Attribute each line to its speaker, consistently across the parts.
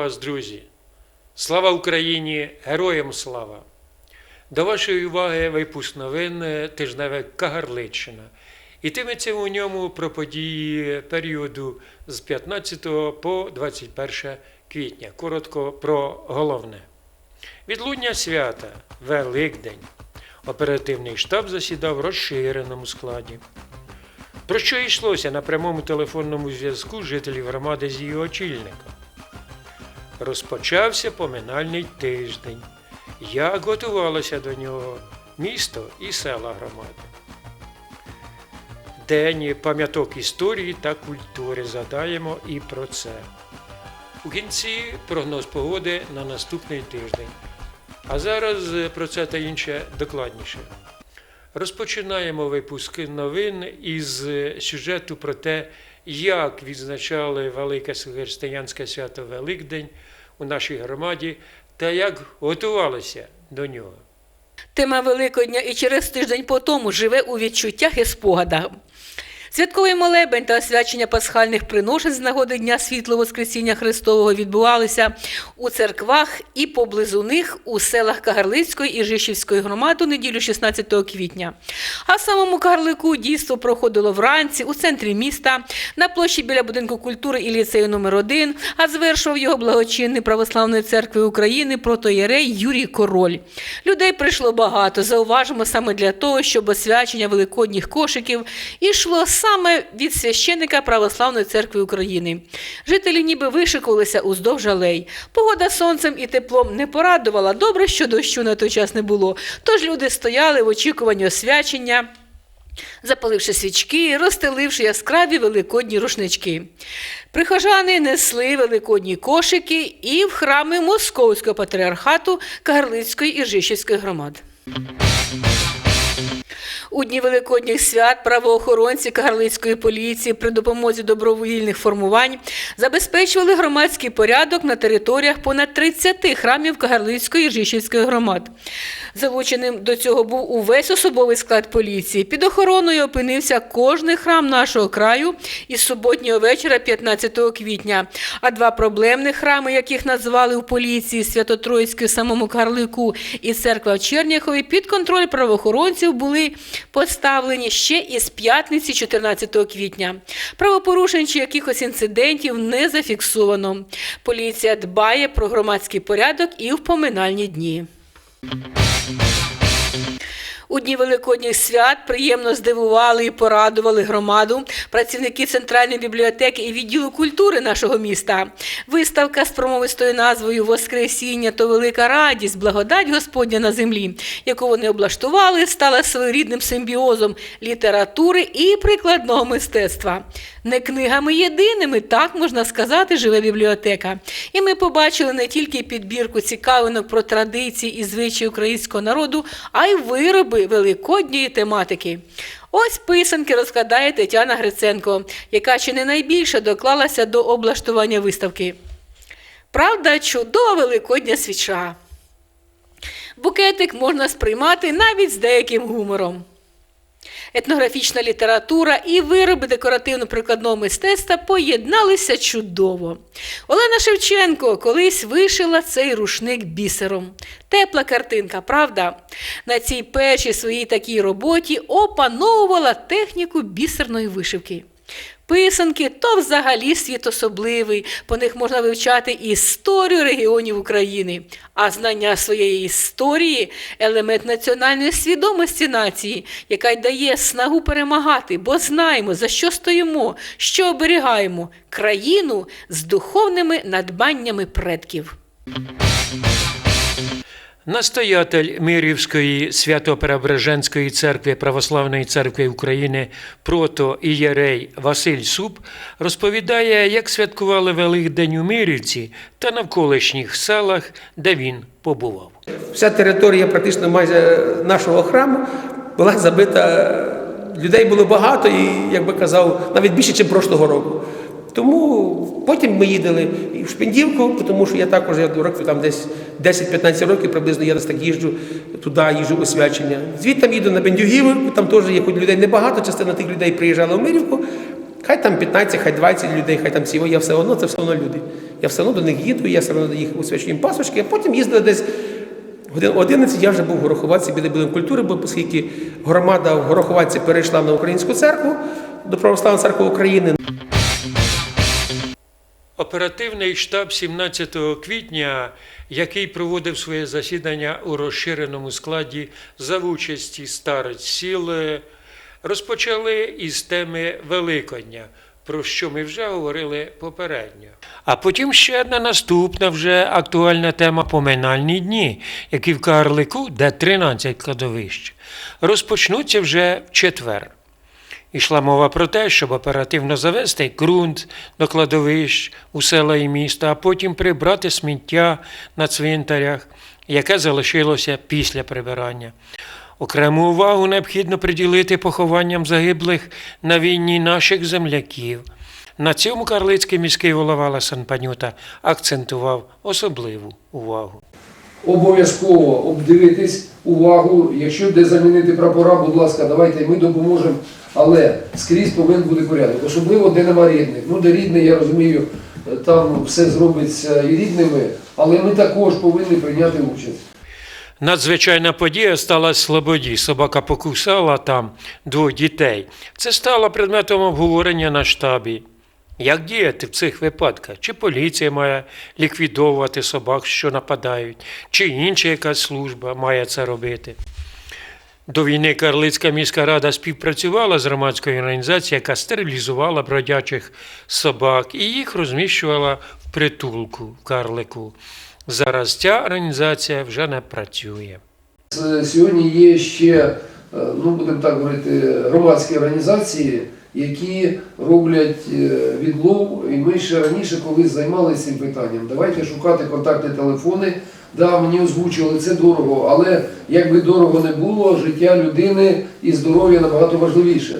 Speaker 1: Вас, друзі! Слава Україні! Героям слава! До вашої уваги випуск новин е, тижневе Кагарличчина. Ітиметься у ньому про події періоду з 15 по 21 квітня. Коротко про головне. Відлуння свята Великдень. Оперативний штаб засідав в розширеному складі. Про що йшлося на прямому телефонному зв'язку жителів громади з її очільником? Розпочався поминальний тиждень. Як готувалося до нього місто і села громади. День пам'яток історії та культури. Задаємо і про це. У кінці прогноз погоди на наступний тиждень. А зараз про це та інше докладніше. Розпочинаємо випуск новин із сюжету про те, як відзначали велике християнське свято Великдень у нашій громаді та як готувалися до нього.
Speaker 2: Тема Великодня і через тиждень по тому живе у відчуттях і спогадах. Святковий молебень та освячення пасхальних приношень з нагоди Дня світлого Воскресіння Христового відбувалися у церквах і поблизу них у селах Кагарлицької і Жишівської громади у неділю 16 квітня. А в самому Кагарлику дійство проходило вранці у центрі міста, на площі біля будинку культури і ліцею номер 1 а звершував його благочинний православної церкви України протоєрей Юрій Король. Людей прийшло багато. Зауважимо саме для того, щоб освячення великодніх кошиків ішло саме від священника Православної церкви України. Жителі ніби вишикувалися уздовж алей. Погода сонцем і теплом не порадувала. Добре, що дощу на той час не було. Тож люди стояли в очікуванні освячення. Запаливши свічки, розстеливши яскраві великодні рушнички. Прихожани несли великодні кошики і в храми Московського патріархату Кагарлицької і Жишівської громад. У дні великодніх свят правоохоронці Кагарлицької поліції при допомозі добровільних формувань забезпечували громадський порядок на територіях понад 30 храмів Кагарлицької і Жишівської громад. Залученим до цього був увесь особовий склад поліції. Під охороною опинився кожний храм нашого краю із суботнього вечора 15 квітня. А два проблемних храми, яких назвали у поліції Свято-Троїцький самому Карлику і церква в Черняхові, під контроль правоохоронців були поставлені ще із п'ятниці 14 квітня. Правопорушень чи якихось інцидентів не зафіксовано. Поліція дбає про громадський порядок і в поминальні дні. У дні великодніх свят приємно здивували і порадували громаду працівники центральної бібліотеки і відділу культури нашого міста. Виставка з промовистою назвою Воскресіння то велика радість, благодать Господня на землі, яку вони облаштували, стала своєрідним симбіозом літератури і прикладного мистецтва. Не книгами єдиними, так можна сказати, живе бібліотека. І ми побачили не тільки підбірку цікавинок про традиції і звичаї українського народу, а й вироби великодньої тематики. Ось писанки розкладає Тетяна Гриценко, яка чи не найбільше доклалася до облаштування виставки. Правда, чудова великодня свіча. Букетик можна сприймати навіть з деяким гумором. Етнографічна література і вироби декоративно-прикладного мистецтва поєдналися чудово. Олена Шевченко колись вишила цей рушник бісером. Тепла картинка, правда? На цій першій своїй такій роботі опановувала техніку бісерної вишивки. Писанки то взагалі світ особливий, по них можна вивчати історію регіонів України. А знання своєї історії елемент національної свідомості нації, яка й дає снагу перемагати, бо знаємо, за що стоїмо, що оберігаємо країну з духовними надбаннями предків.
Speaker 1: Настоятель Мирівської Свято-Преображенської церкви Православної церкви України протоієрей Василь Суб розповідає, як святкували Великдень у Мирівці та навколишніх селах, де він побував.
Speaker 3: Вся територія практично майже нашого храму була забита. Людей було багато і, як би казав, навіть більше, ніж прошлого року. Тому потім ми їдали в Шпендівку, тому що я також я років там десь 10-15 років приблизно я так їжджу туди, їжджу освячення. Звідти їду на Бендюгівку, там теж є хоч людей небагато, частина тих людей приїжджала в Мирівку. Хай там 15, хай 20 людей, хай там всього, я все одно, це все одно люди. Я все одно до них їду, я все одно їх усвячую їм пасочки, а потім їздили десь годин 11, я вже був в біля будинку культури, бо оскільки громада в Гороховатці перейшла на українську церкву до Православної церкви України.
Speaker 1: Оперативний штаб 17 квітня, який проводив своє засідання у розширеному складі за участі старець сіл, розпочали із теми Великодня, про що ми вже говорили попередньо. А потім ще одна наступна вже актуальна тема поминальні дні, які в Карлику, де 13 кладовищ, розпочнуться вже в четвер. Ішла мова про те, щоб оперативно завести ґрунт до кладовищ у села і міста, а потім прибрати сміття на цвинтарях, яке залишилося після прибирання. Окрему увагу необхідно приділити похованням загиблих на війні наших земляків. На цьому карлицький міський голова Ласан Панюта акцентував особливу увагу.
Speaker 4: обов'язково обдивитись увагу. Якщо де замінити прапора, будь ласка, давайте ми допоможемо. Але скрізь повинен бути порядок. Особливо де нема рідних. Ну, де рідний, я розумію, там все зробиться і рідними, але ми також повинні прийняти участь.
Speaker 1: Надзвичайна подія сталася в Слободі. Собака покусала там двох дітей. Це стало предметом обговорення на штабі. Як діяти в цих випадках? Чи поліція має ліквідовувати собак, що нападають, чи інша якась служба має це робити? До війни Карлицька міська рада співпрацювала з громадською організацією, яка стерилізувала бродячих собак і їх розміщувала в притулку в Карлику. Зараз ця організація вже не працює.
Speaker 4: Сьогодні є ще, е, ну будемо так говорити, громадські організації, які роблять е, відлов. І ми ще раніше колись займалися цим питанням. Давайте шукати контактні телефони. Да, мені озвучували, це дорого, але як би дорого не було, життя людини і здоров'я набагато важливіше.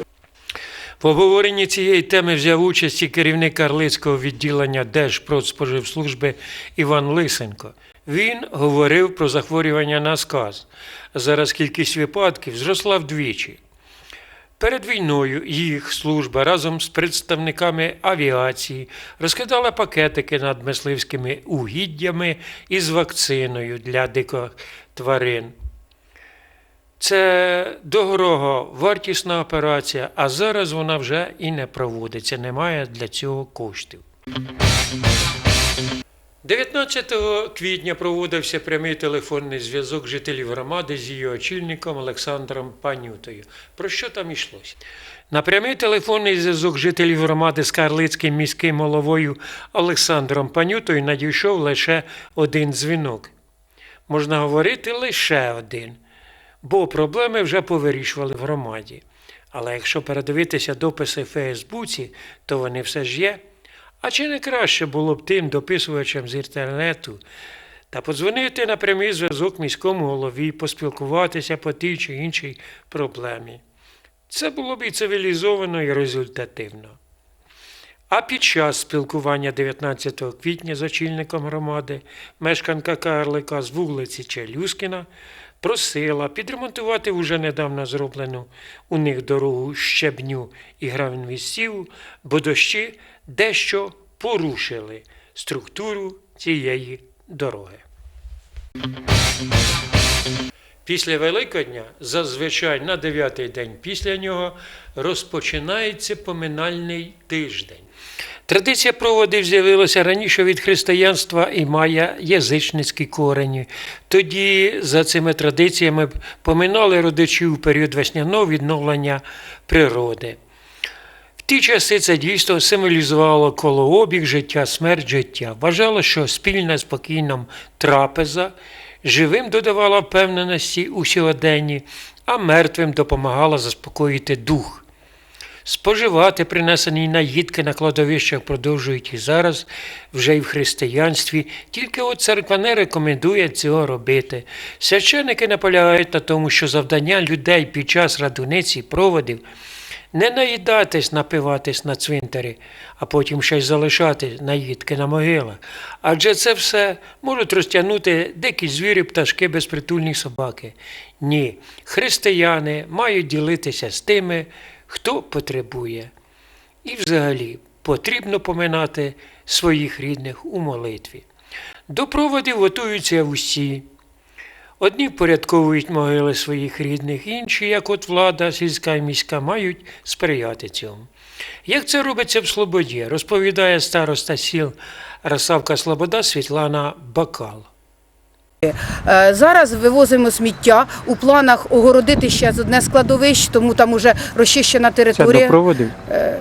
Speaker 1: В обговоренні цієї теми взяв участь і керівник Карлицького відділення Держпродспоживслужби Іван Лисенко. Він говорив про захворювання на сказ. Зараз кількість випадків зросла вдвічі. Перед війною їх служба разом з представниками авіації розкидала пакетики над мисливськими угіддями із вакциною для диких тварин. Це дорого вартісна операція, а зараз вона вже і не проводиться, немає для цього коштів. 19 квітня проводився прямий телефонний зв'язок жителів громади з її очільником Олександром Панютою. Про що там йшлося? На прямий телефонний зв'язок жителів громади з Карлицьким міським головою Олександром Панютою надійшов лише один дзвінок. Можна говорити лише один, бо проблеми вже повирішували в громаді. Але якщо передивитися дописи в Фейсбуці, то вони все ж є. А чи не краще було б тим дописувачам з інтернету та подзвонити на прямий зв'язок міському голові, поспілкуватися по тій чи іншій проблемі? Це було б і цивілізовано, і результативно. А під час спілкування 19 квітня з очільником громади мешканка Карлика з вулиці Челюскіна просила підремонтувати уже недавно зроблену у них дорогу щебню і гравінвістів, бо дощі дещо порушили структуру цієї дороги. Після Великодня, зазвичай на дев'ятий день після нього, розпочинається поминальний тиждень. Традиція проводів з'явилася раніше від християнства і має язичницькі корені. Тоді за цими традиціями поминали родичів у період весняного відновлення природи. Ті часи це дійство символізувало колообіг життя, смерть життя. Вважало, що спільна спокійна трапеза живим додавала впевненості у сьогоденні, а мертвим допомагала заспокоїти дух. Споживати принесені наїдки на кладовищах продовжують і зараз, вже й в християнстві, тільки от церква не рекомендує цього робити. Священники наполягають на тому, що завдання людей під час радуниці проводів не наїдатись, напиватись на цвинтарі, а потім й залишати наїдки на могилах. Адже це все можуть розтягнути дикі звірі, пташки, безпритульні собаки. Ні, християни мають ділитися з тими, хто потребує. І взагалі потрібно поминати своїх рідних у молитві. До проводів готуються усі. Одні впорядковують могили своїх рідних, інші, як от влада, сільська і міська, мають сприяти цьому. Як це робиться в Слободі, розповідає староста сіл Расавка Слобода Світлана Бакал.
Speaker 5: Е, Зараз вивозимо сміття. У планах огородити ще з одне складовище, тому там уже розчищена територія.
Speaker 1: проводів?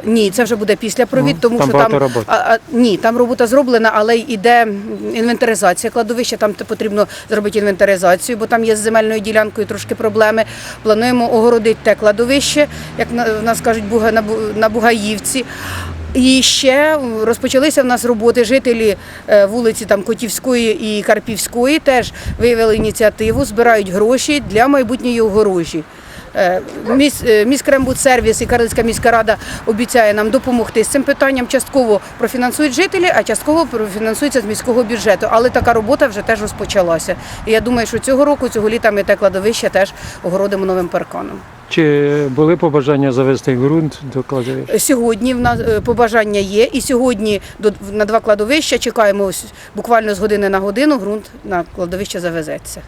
Speaker 5: Ні, це вже буде після провід,
Speaker 1: Ну,
Speaker 5: тому
Speaker 1: там
Speaker 5: що там
Speaker 1: роботи.
Speaker 5: а, а, ні, там робота зроблена, але йде інвентаризація кладовища. Там потрібно зробити інвентаризацію, бо там є з земельною ділянкою трошки проблеми. Плануємо огородити те кладовище, як в нас кажуть, на Бугаївці. І ще розпочалися в нас роботи. Жителі е, вулиці там Котівської і Карпівської теж виявили ініціативу, збирають гроші для майбутньої огорожі. Е, е, Міськрембудсервіс і Карлицька міська рада обіцяє нам допомогти з цим питанням. Частково профінансують жителі, а частково профінансується з міського бюджету. Але така робота вже теж розпочалася. І я думаю, що цього року, цього літа ми те кладовище теж огородимо новим парканом.
Speaker 1: Чи були побажання завести ґрунт до кладовища?
Speaker 5: Сьогодні в нас е, побажання є, і сьогодні на два кладовища чекаємо буквально з години на годину. Ґрунт на кладовище завезеться.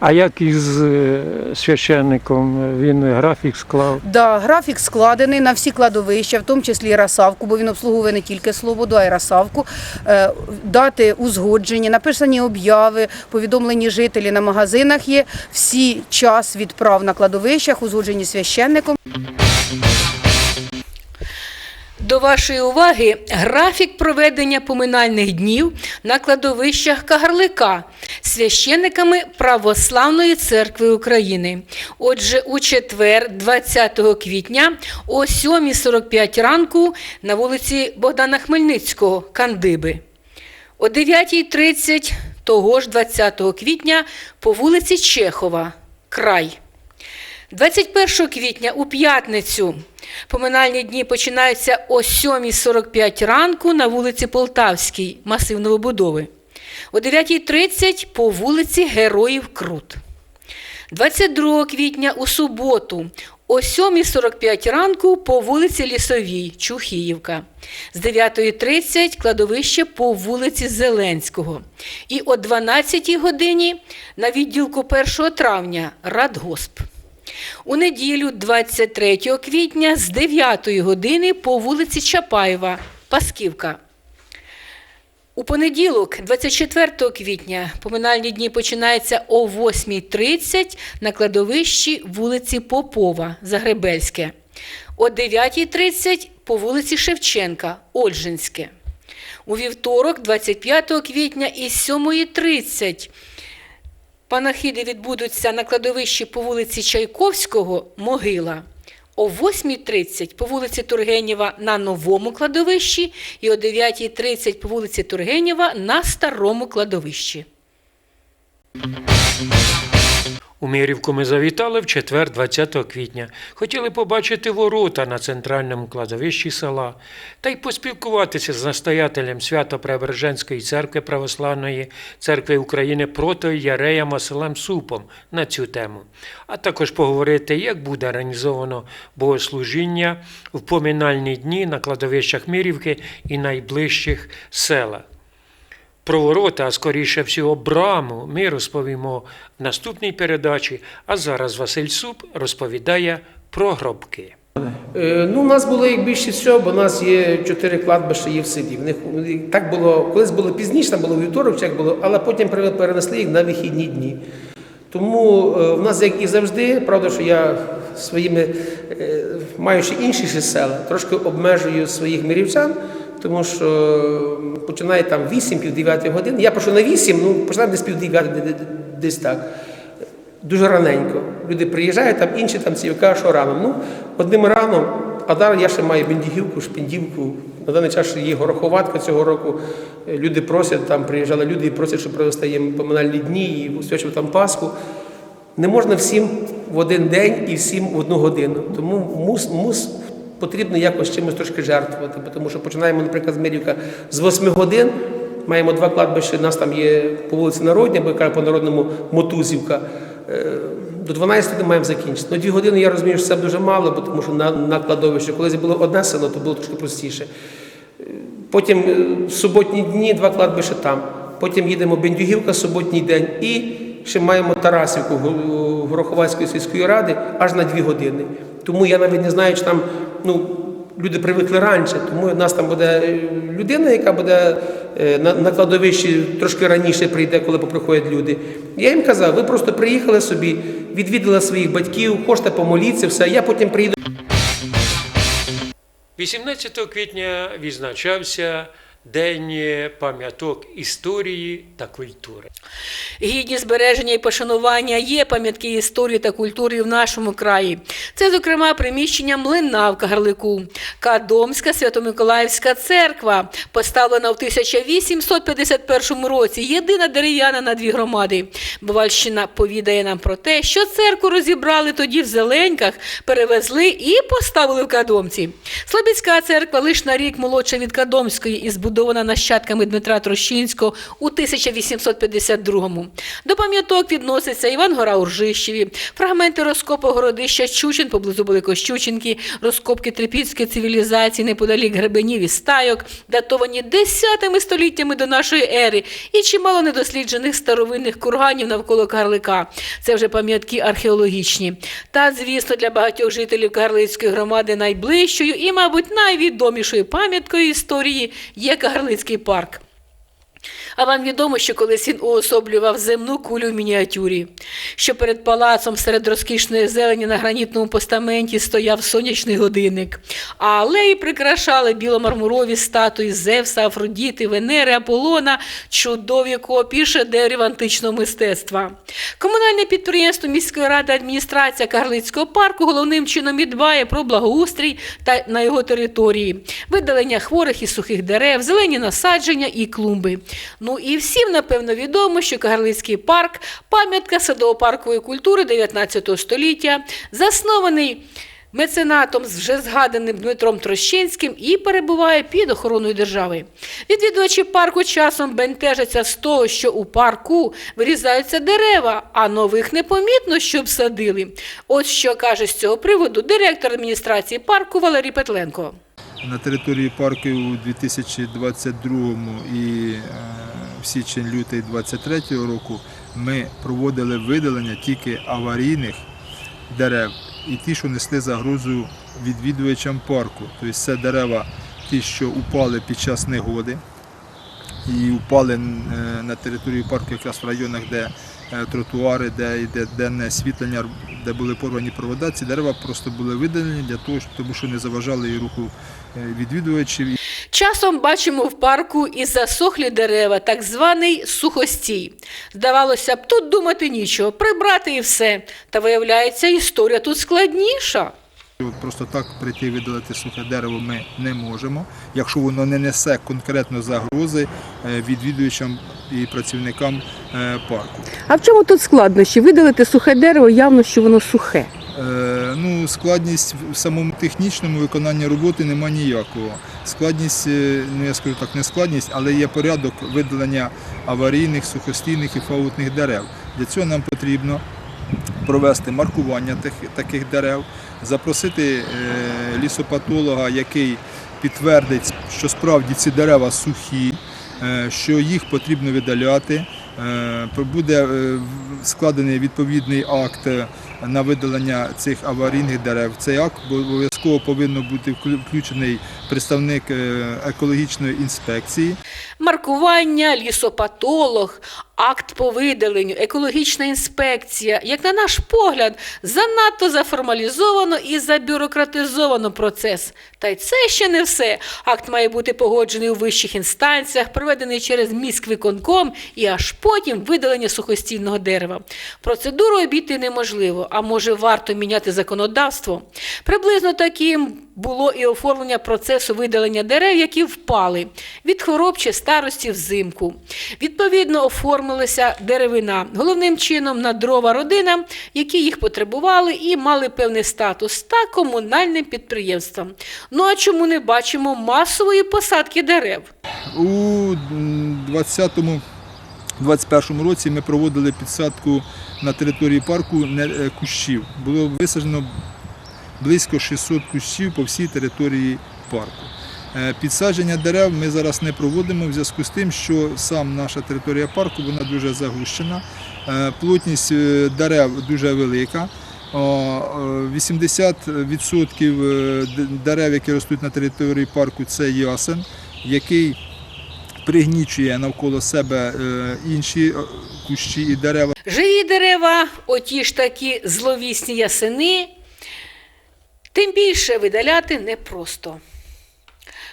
Speaker 1: А як із е, священником він графік склав?
Speaker 5: Да, графік складений на всі кладовища, в тому числі Расавку, бо він обслуговує не тільки Слободу, а й Расавку. Е, Дати узгоджені, написані обяви, повідомлені жителі на магазинах є. Всі час відправ на кладовищах узгоджені священником.
Speaker 2: До вашої уваги графік проведення поминальних днів на кладовищах Кагарлика священниками Православної церкви України. Отже, у четвер, 20 квітня, о 7.45 ранку на вулиці Богдана Хмельницького, Кандиби. О 9.30 того ж 20 квітня по вулиці Чехова, край. 21 квітня у п'ятницю поминальні дні починаються о 7.45 ранку на вулиці Полтавській, масив новобудови. О 9.30 по вулиці Героїв Крут. 22 квітня у суботу о 7.45 ранку по вулиці Лісовій, Чухіївка. З 9.30 кладовище по вулиці Зеленського. І о 12 годині на відділку 1 травня Радгосп. У неділю 23 квітня з 9 години по вулиці Чапаєва, Пасківка. У понеділок, 24 квітня, поминальні дні починаються о 8.30 на кладовищі вулиці Попова, Загребельське. О 9.30 по вулиці Шевченка, Ольжинське. У вівторок, 25 квітня із 7.30 Панахиди відбудуться на кладовищі по вулиці Чайковського, Могила. О 8.30 по вулиці Тургенєва на новому кладовищі і о 9.30 по вулиці Тургенєва на старому кладовищі.
Speaker 1: У Мірівку ми завітали в четвер 20 квітня. Хотіли побачити ворота на центральному кладовищі села та й поспілкуватися з настоятелем Свято-Преображенської церкви Православної церкви України проти Яреєм Василем Супом на цю тему, а також поговорити, як буде організовано богослужіння в поминальні дні на кладовищах Мірівки і найближчих селах. Про ворота, а скоріше всього, браму ми розповімо в наступній передачі. А зараз Василь Суп розповідає про гробки.
Speaker 3: Е, Ну, у нас було як більше всього, бо у нас є чотири кладбища є в селі. В них так було, колись було пізніше, було вівторок, як було, але потім перенесли їх на вихідні дні. Тому е, в нас, як і завжди, правда, що я своїми, е, маючи інші села, трошки обмежую своїх мирівчан, тому що починає там 8 пів 9 годин. Я прошу на 8, ну починаю десь пів 9, де- де- десь так. Дуже раненько. Люди приїжджають, там інші там ці кажуть, що рано. Ну, одним раном, а далі я ще маю Бендігівку, Шпіндівку. На даний час є гороховатка цього року. Е, Люди просять, там приїжджали люди і просять, щоб провести їм поминальні дні і освячив там Пасху. Не можна всім в один день і всім в одну годину. Тому мус, мус потрібно якось чимось трошки жертвувати. Тому що починаємо, наприклад, з Мирівка з 8 годин. Маємо два кладбища, у нас там є по вулиці Народня, бо я кажу по народному Мотузівка. Е, до 12 ми маємо закінчити. Ну, дві години я розумію, що це дуже мало, бо тому що на, на кладовищі, коли було одне село, то було трошки простіше. Потім е, в суботні дні два кладбища там. Потім їдемо Бендюгівка суботній день і ще маємо Тарасівку Гороховацької сільської ради аж на дві години. Тому я навіть не знаю, чи там ну, люди привикли раніше, тому у нас там буде е, людина, яка буде е, на, кладовищі трошки раніше прийде, коли поприходять люди. Я їм казав, ви просто приїхали собі, відвідали своїх батьків, хочете помоліться, все. Я потім приїду.
Speaker 1: 18 квітня відзначався День пам'яток історії та культури.
Speaker 2: Гідні збереження і пошанування є пам'ятки історії та культури в нашому краї. Це, зокрема, приміщення млина в Кагарлику, Кадомська Свято-Миколаївська церква, поставлена в 1851 році, єдина дерев'яна на дві громади. Бувальщина повідає нам про те, що церкву розібрали тоді в Зеленьках, перевезли і поставили в Кадомці. Слобідська церква лише на рік молодша від Кадомської і збудована нащадками Дмитра Трощинського у 1852-му. До пам'яток відносяться Іван-Гора у Ржищеві, фрагменти розкопу городища Чучин поблизу Великощучинки, розкопки трипільської цивілізації неподалік Гребенів і Стайок, датовані десятими століттями до нашої ери, і чимало недосліджених старовинних курганів навколо Карлика. Це вже пам'ятки археологічні. Та, звісно, для багатьох жителів Карлицької громади найближчою і, мабуть, найвідомішою пам'яткою історії є Карлицький парк. А вам відомо, що колись він уособлював земну кулю в мініатюрі, що перед палацом серед розкішної зелені на гранітному постаменті стояв сонячний годинник, а алеї прикрашали біломармурові статуї Зевса, Афродіти, Венери, Аполлона, чудові копії шедеврів античного мистецтва. Комунальне підприємство міської ради адміністрація Карлицького парку головним чином і дбає про благоустрій та на його території, видалення хворих і сухих дерев, зелені насадження і клумби. Ну і всім, напевно, відомо, що Кагарлицький парк пам'ятка садово-паркової культури 19 століття, заснований меценатом з вже згаданим Дмитром Трощинським і перебуває під охороною держави. Відвідувачі парку часом бентежаться з того, що у парку вирізаються дерева, а нових непомітно, щоб садили. От що каже з цього приводу директор адміністрації парку Валерій Петленко.
Speaker 6: На території парку у 2022 і е, січень-лютий 2023 року ми проводили видалення тільки аварійних дерев і ті, що несли загрозу відвідувачам парку. Тобто це дерева, ті, що упали під час негоди і упали е, на території парку якраз в районах, де е, тротуари, де йде денне освітлення, де були порвані провода. Ці дерева просто були видалені для того, тому що не заважали і руху е, відвідувачів.
Speaker 2: Часом бачимо в парку і засохлі дерева, так званий сухостій. Здавалося б, тут думати нічого, прибрати і все. Та виявляється, історія тут складніша.
Speaker 6: Просто так прийти видалити сухе дерево ми не можемо, якщо воно не несе конкретно загрози е, відвідувачам і працівникам е, парку.
Speaker 7: А в чому тут складнощі? Видалити сухе дерево, явно, що воно сухе.
Speaker 6: Е, Ну, складність в самому технічному виконанні роботи немає ніякого. Складність, е, ну я скажу так, не складність, але є порядок видалення аварійних, сухостійних і фаутних дерев. Для цього нам потрібно провести маркування таких дерев, запросити е, лісопатолога, який підтвердить, що справді ці дерева сухі, що їх потрібно видаляти. Буде складений відповідний акт на видалення цих аварійних дерев. Цей акт бо- обов'язково повинно бути включений представник е, екологічної інспекції.
Speaker 2: Маркування, лісопатолог, акт по видаленню, екологічна інспекція, як на наш погляд, занадто заформалізовано і забюрократизовано процес. Та й це ще не все. Акт має бути погоджений у вищих інстанціях, проведений через міськвиконком і аж потім видалення сухостійного дерева. Процедуру обійти неможливо, а може варто міняти законодавство. Приблизно таким було і оформлення процесу видалення дерев, які впали від хвороб чи старості взимку. Відповідно, оформилася деревина, головним чином на дрова родинам, які їх потребували і мали певний статус, та комунальним підприємствам. Ну а чому не бачимо масової посадки дерев?
Speaker 6: У 20 У 2021 році ми проводили підсадку на території парку е, кущів. Було висаджено близько 600 кущів по всій території парку. Е, Підсадження дерев ми зараз не проводимо в зв'язку з тим, що сам наша територія парку вона дуже загущена. Е, Плотність е, дерев дуже велика. Е, 80% е, дерев, які ростуть на території парку, це ясен, який пригнічує навколо себе інші кущі і дерева.
Speaker 2: Живі дерева, оті ж такі зловісні ясени, тим більше видаляти непросто.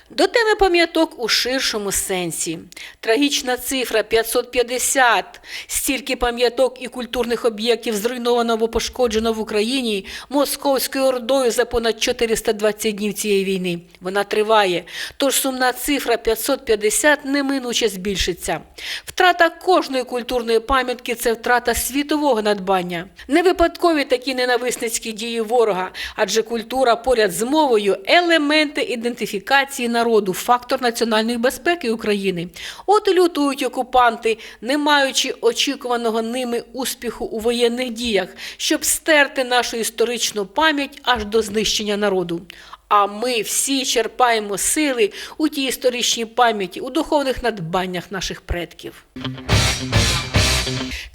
Speaker 2: До теми пам'яток у ширшому сенсі. Трагічна цифра 550. Стільки пам'яток і культурних об'єктів зруйновано або пошкоджено в Україні московською ордою за понад 420 днів цієї війни. Вона триває. Тож сумна цифра 550 неминуче збільшиться. Втрата кожної культурної пам'ятки це втрата світового надбання. Не випадкові такі ненависницькі дії ворога, адже культура поряд з мовою елементи ідентифікації народу, фактор національної безпеки України. От і лютують окупанти, не маючи очікуваного ними успіху у воєнних діях, щоб стерти нашу історичну пам'ять аж до знищення народу. А ми всі черпаємо сили у тій історичній пам'яті, у духовних надбаннях наших предків.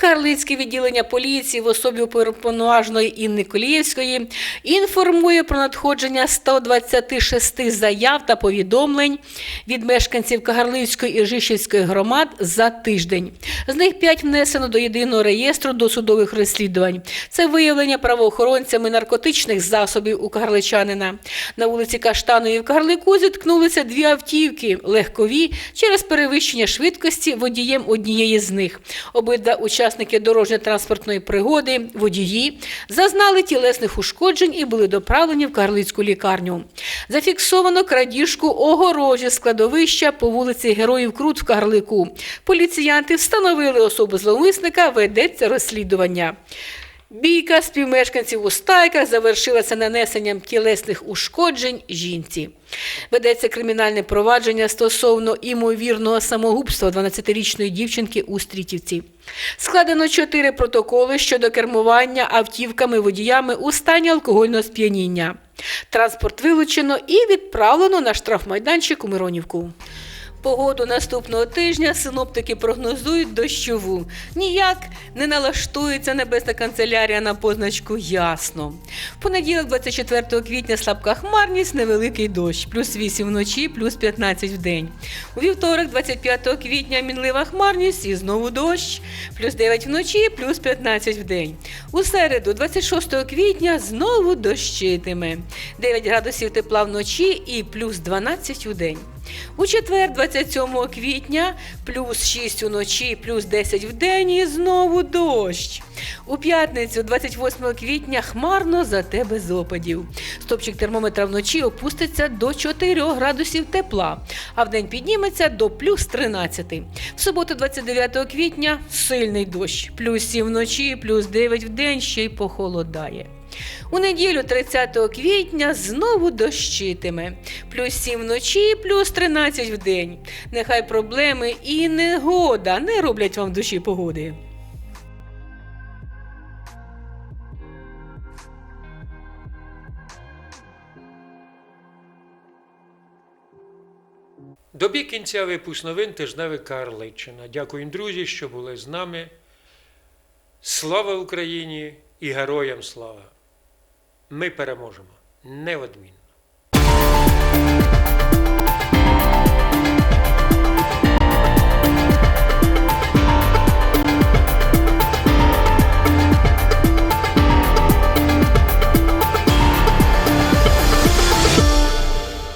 Speaker 2: Карлицьке відділення поліції в особі уповноваженої Інни Колієвської інформує про надходження 126 заяв та повідомлень від мешканців Кагарлицької і Жишівської громад за тиждень. З них 5 внесено до єдиного реєстру досудових розслідувань. Це виявлення правоохоронцями наркотичних засобів у кагарличанина. На вулиці Каштанові в Кагарлику зіткнулися дві автівки легкові через перевищення швидкості водієм однієї з них. Обидва учасники дорожньо-транспортної пригоди, водії, зазнали тілесних ушкоджень і були доправлені в Карлицьку лікарню. Зафіксовано крадіжку огорожі складовища по вулиці Героїв Крут в Карлику. Поліціянти встановили особу зловмисника, ведеться розслідування. Бійка співмешканців у стайках завершилася нанесенням тілесних ушкоджень жінці. Ведеться кримінальне провадження стосовно імовірного самогубства 12-річної дівчинки у Стрітівці. Складено чотири протоколи щодо кермування автівками водіями у стані алкогольного сп'яніння. Транспорт вилучено і відправлено на штрафмайданчик у Миронівку. Погоду наступного тижня синоптики прогнозують дощову. Ніяк не налаштується небесна канцелярія на позначку ясно. В понеділок, 24 квітня, слабка хмарність, невеликий дощ, плюс 8 вночі, плюс 15 в день. У вівторок, 25 квітня, мінлива хмарність і знову дощ, плюс 9 вночі, плюс 15 в день. У середу, 26 квітня, знову дощитиме. 9 градусів тепла вночі і плюс 12 у день. У четвер, 27 квітня, плюс 6 уночі, плюс 10 в день і знову дощ. У п'ятницю, 28 квітня, хмарно зате без опадів. Стопчик термометра вночі опуститься до 4 градусів тепла, а вдень підніметься до плюс 13. В суботу, 29 квітня, сильний дощ. Плюс 7 вночі, плюс 9 в день, ще й похолодає. У неділю 30 квітня знову дощитиме. Плюс 7 вночі, плюс 13 в день. Нехай проблеми і негода не роблять вам в душі погоди.
Speaker 1: Добіг кінця випуск новин тижневик Карличина. Дякую, друзі, що були з нами. Слава Україні і героям слава! Ми переможемо неодмінно.